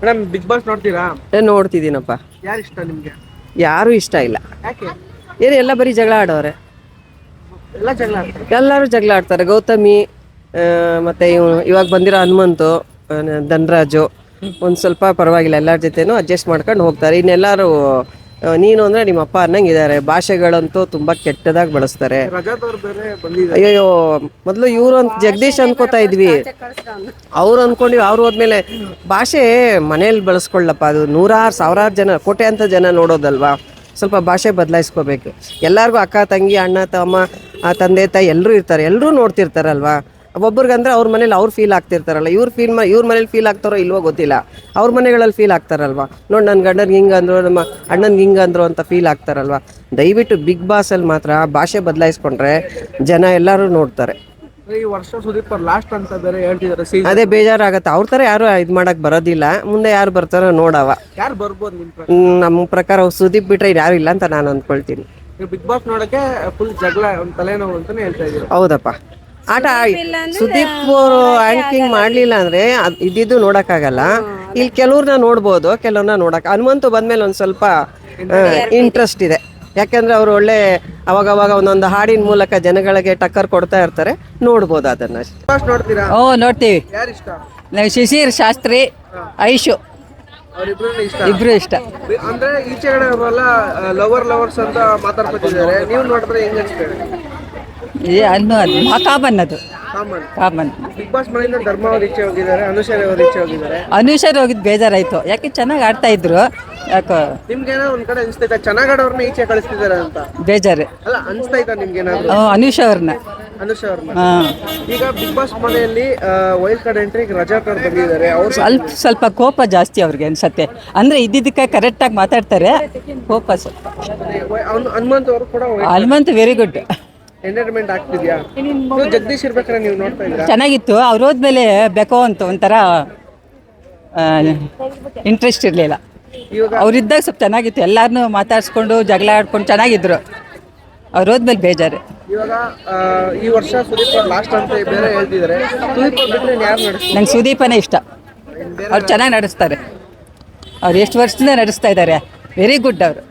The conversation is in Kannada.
ಮೇಡಮ್ ಬಿಗ್ ಬಾಸ್ ನೋಡ್ತೀರಾ? ಏ, ನೋಡ್ತಿದ್ದೀನಪ್ಪ. ಯಾರು ಇಷ್ಟ ನಿಮ್ಗೆ? ಯಾರು ಇಷ್ಟ ಇಲ್ಲ. ಯಾಕೆ? ಏನು ಎಲ್ಲ ಬರೀ ಜಗಳ ಆಡೋರೆ. ಎಲ್ಲ ಜಗಳ ಆಡ್ತಾರೆ? ಎಲ್ಲರೂ ಜಗಳ ಆಡ್ತಾರೆ. ಗೌತಮಿ ಆ, ಮತ್ತೆ ಇವ್ ಇವಾಗ ಬಂದಿರೋ ಹನುಮಂತು ಧನರಾಜು ಧನ್ರಾಜು ಒಂದು ಸ್ವಲ್ಪ ಪರವಾಗಿಲ್ಲ ಎಲ್ಲರ ಜೊತೆನೂ ಅಡ್ಜಸ್ಟ್ ಮಾಡ್ಕೊಂಡು ಹೋಗ್ತಾರೆ. ಇನ್ನೆಲ್ಲರೂ ನೀನು ಅಂದ್ರೆ ನಿಮ್ಮ ಅಪ್ಪ ಅನ್ನಂಗಿದ್ದಾರೆ. ಭಾಷೆಗಳಂತೂ ತುಂಬಾ ಕೆಟ್ಟದಾಗಿ ಬಳಸ್ತಾರೆ. ಅಯ್ಯೋ ಮೊದಲು ಇವ್ರು ಅಂತ ಜಗದೀಶ್ ಅನ್ಕೋತಾ ಇದ್ವಿ. ಅವ್ರು ಅನ್ಕೊಂಡಿವಿ, ಅವ್ರು ಹೋದ್ಮೇಲೆ ಭಾಷೆ ಮನೇಲಿ ಬಳಸ್ಕೊಳ್ಳಪ್ಪ. ಅದು ನೂರಾರು, ಸಾವಿರಾರು ಜನ ಕೋಟೆ ಅಂತ ಜನ ನೋಡೋದಲ್ವಾ? ಸ್ವಲ್ಪ ಭಾಷೆ ಬದಲಾಯಿಸ್ಕೋಬೇಕು. ಎಲ್ಲರಿಗೂ ಅಕ್ಕ, ತಂಗಿ, ಅಣ್ಣ, ತಮ್ಮ ತಂದೆ, ತಾಯಿ ಎಲ್ಲರೂ ಇರ್ತಾರೆ. ಎಲ್ಲರೂ ನೋಡ್ತಿರ್ತಾರಲ್ವಾ? ಒಬ್ರಿಗಂದ್ರೆ ಅವ್ರ ಮನೇಲಿ ಅವ್ರು ಫೀಲ್ ಆಗ್ತಿರ್ತಾರಲ್ಲ ಇವ್ರು ಫೀಲ್ ಮಾ ಇವ್ರ ಮನೇಲಿ ಫೀಲ್ ಆಗ್ತಾರೋ ಇಲ್ವೋ ಗೊತ್ತಿಲ್ಲ. ಅವ್ರ ಮನೆಗಳಲ್ಲಿ ಫೀಲ್ ಆಗ್ತಾರಲ್ವ? ನೋಡಿ ನನ್ನ ಗಂಡನ್ಗೆ ಹಿಂಗೆ ಅಂದ್ರು ನಮ್ಮ ಅಣ್ಣನ್ಗೆ ಹಿಂಗೆ ಅಂದ್ರು ಅಂತ ಫೀಲ್ ಆಗ್ತಾರಲ್ವ? ದಯವಿಟ್ಟು ಬಿಗ್ ಬಾಸಲ್ಲಿ ಮಾತ್ರ ಭಾಷೆ ಬದಲಾಯಿಸ್ಕೊಂಡ್ರೆ ಜನ ಎಲ್ಲರೂ ನೋಡ್ತಾರೆ. ಈ ವರ್ಷ ಸುದೀಪ್ ಅವ್ರು ಲಾಸ್ಟ್ ಅಂತ ಬೇರೆ ಹೇಳ್ತಿದ್ದಾರೆ ಅದೇ ಬೇಜಾರಾಗತ್ತೆ. ಅವ್ರ ಥರ ಯಾರು ಇದು ಮಾಡಕ್ ಬರೋದಿಲ್ಲ. ಮುಂದೆ ಯಾರು ಬರ್ತಾರೋ ನೋಡವ. ಯಾರು ಬರ್ಬೋದು ನಿಮ್ಮ ನಮ್ಮ ಪ್ರಕಾರ ಸುದೀಪ್ ಬಿಟ್ರೆ ಯಾರು ಇಲ್ಲ ಅಂತ ನಾನು ಅಂದ್ಕೊಳ್ತೀನಿ. ಬಿಗ್ ಬಾಸ್ ನೋಡಕ್ಕೆ ಫುಲ್ ಜಗಳ ಒಂದು ತಲೆನೋವು ಅಂತಾನೆ ಹೇಳ್ತಾ ಇದ್ದೀರಾ? ಹೌದಪ್ಪ. ಆಟ ಸುದೀಪ್ ಅವರು ಆಂಕಿಂಗ್ ಮಾಡ್ಲಿಲ್ಲ ಅಂದ್ರೆ ಅದ್- ಇದ್ದಿದ್ದು ನೋಡಕ್ಕಾಗಲ್ಲ. ಇಲ್ಲಿ ಕೆಲವ್ರನ್ನ ನೋಡ್ಬೋದು ಕೆಲವ್ರನ್ನ ನೋಡಕ್. ಹನುಮಂತು ಬಂದ್ಮೇಲೆ ಒಂದ್ ಸ್ವಲ್ಪ ಇಂಟ್ರೆಸ್ಟ್ ಇದೆ. ಯಾಕಂದ್ರೆ ಅವ್ರು ಒಳ್ಳೆ ಅವಾಗ ಅವಾಗ ಒಂದೊಂದು ಹಾಡಿನ ಮೂಲಕ ಜನಗಳಿಗೆ ಟಕ್ಕರ್ ಕೊಡ್ತಾ ಇರ್ತಾರೆ. ನೋಡ್ಬೋದು ಅದನ್ನ ಅಷ್ಟೇ. ನೋಡ್ತೀರಾ? ಓ ನೋಡ್ತೀವಿ. ಯಾರು ಇಷ್ಟ? ನಾವು ಶಿಶಿರ್ ಶಾಸ್ತ್ರಿ ಐಶು. ಅವ್ರಿಬ್ರು ಇಷ್ಟ? ಇಬ್ರು ಇಷ್ಟ. ಅಂದ್ರೆ ಈಚೆಗಡೆ ಅವರೆಲ್ಲ ಲವರ್ ಲವರ್ಸ್ ಅಂತ ಮಾತಾಡ್ಕೊತಿದ್ದಾರೆ. ನೀವು ನೋಡಿದ್ರೆ ಹೆಂಗ್ ಅನ್ಸ್ತೇವೆ ಅದು ಕಾಮನ್ ಅದು ಕಾಮನ್ ಬಿಗ್ ಬಾಸ್ ಮನೆಯಿಂದ ಧರ್ಮ ಅವ್ರು ಈಚೆ ಹೋಗಿದ್ದಾರೆ ಅನುಷಾರಿ ಅವರು ಈಚೆ ಹೋಗಿದ್ದಾರೆ ಅನುಷರ್ ಹೋಗಿದ್ದು ಬೇಜಾರಾಯ್ತು ಯಾಕೆ ಚೆನ್ನಾಗಿ ಆಡ್ತಾ ಇದ್ರು ಯಾಕೋ ನಿಮ್ಗೇನೋ ಒಂದ್ ಕಡೆ ಅನ್ಸ್ತೈತಾ ಚೆನ್ನಾಗ್ ಆಡೋರ್ನ ಈಚೆ ಕಳಿಸ್ತಿದ್ದಾರೆ ಅಂತ ಬೇಜಾರು ಅಲ್ಲ ಅನ್ಸ್ತೈತಾ ನಿಮ್ಗೇನಾದ್ರು ಅನುಷ ಅವ್ರನ್ನ ಅನುಷ ಅವ್ರನ್ನ ಈಗ ಬಿಗ್ ಬಾಸ್ ಮನೆಯಲ್ಲಿ ವೈಲ್ಡ್ ಕಾರ್ಡ್ ಎಂಟ್ರಿಗೆ ರಜಾ ಕಾರ್ಡ್ ಬಂದಿದ್ದಾರೆ ಅವ್ರು ಸ್ವಲ್ಪ ಸ್ವಲ್ಪ ಕೋಪ ಜಾಸ್ತಿ ಅವ್ರಿಗೆ ಅನ್ಸತ್ತೆ ಅಂದ್ರೆ ಇದ್ದಿದ್ದಕ್ಕೆ ಕರೆಕ್ಟಾಗಿ ಮಾತಾಡ್ತಾರೆ ಕೋಪ ಸ್ವಲ್ಪ ಅವ್ನು ಹನುಮಂತ್ ಅವರು ಕೂಡ ಹನುಮಂತ್ ವೆರಿ ಗುಡ್ ಎಂಟರ್ಟೈನ್ಮೆಂಟ್ ಆಗ್ತಿದ್ಯಾ? ಜಗದೀಶ್ ಇರ್ಬೇಕಾದ್ರೆ ನೀವು ನೋಡ್ತಾ ಇದ್ದೀರಾ? ಚೆನ್ನಾಗಿತ್ತು. ಅವ್ರು ಹೋದ್ಮೇಲೆ ಬೇಕೋ ಅಂತ ಒಂಥರ ಇಂಟ್ರೆಸ್ಟ್ ಇರಲಿಲ್ಲ. ಇವಾಗ ಅವರಿದ್ದಾಗ ಸ್ವಲ್ಪ ಚೆನ್ನಾಗಿತ್ತು. ಎಲ್ಲಾರನ್ನೂ ಮಾತಾಡ್ಸ್ಕೊಂಡು ಜಗಳ ಆಡ್ಕೊಂಡು ಚೆನ್ನಾಗಿದ್ರು. ಅವ್ರು ಹೋದ್ಮೇಲೆ ಬೇಜಾರು. ಇವಾಗ ಆ, ಈ ವರ್ಷ ಸುದೀಪ್ ಅವ್ರು ಲಾಸ್ಟ್ ಅಂತ ಬೇರೆ ಹೇಳ್ತಿದ್ದಾರೆ ಸುದೀಪ್ ಅವ್ರು ಬಿಟ್ರೆ ಯಾರು ನಡೆಸ್ತಾರೆ? ನಂಗೆ ಸುದೀಪನೇ ಇಷ್ಟ. ಅವ್ರು ಚೆನ್ನಾಗಿ ನಡೆಸ್ತಾರೆ. ಅವ್ರು ಎಷ್ಟು ವರ್ಷದಿಂದ ನಡೆಸ್ತಾ ಇದ್ದಾರೆ ವೆರಿ ಗುಡ್ ಅವರು.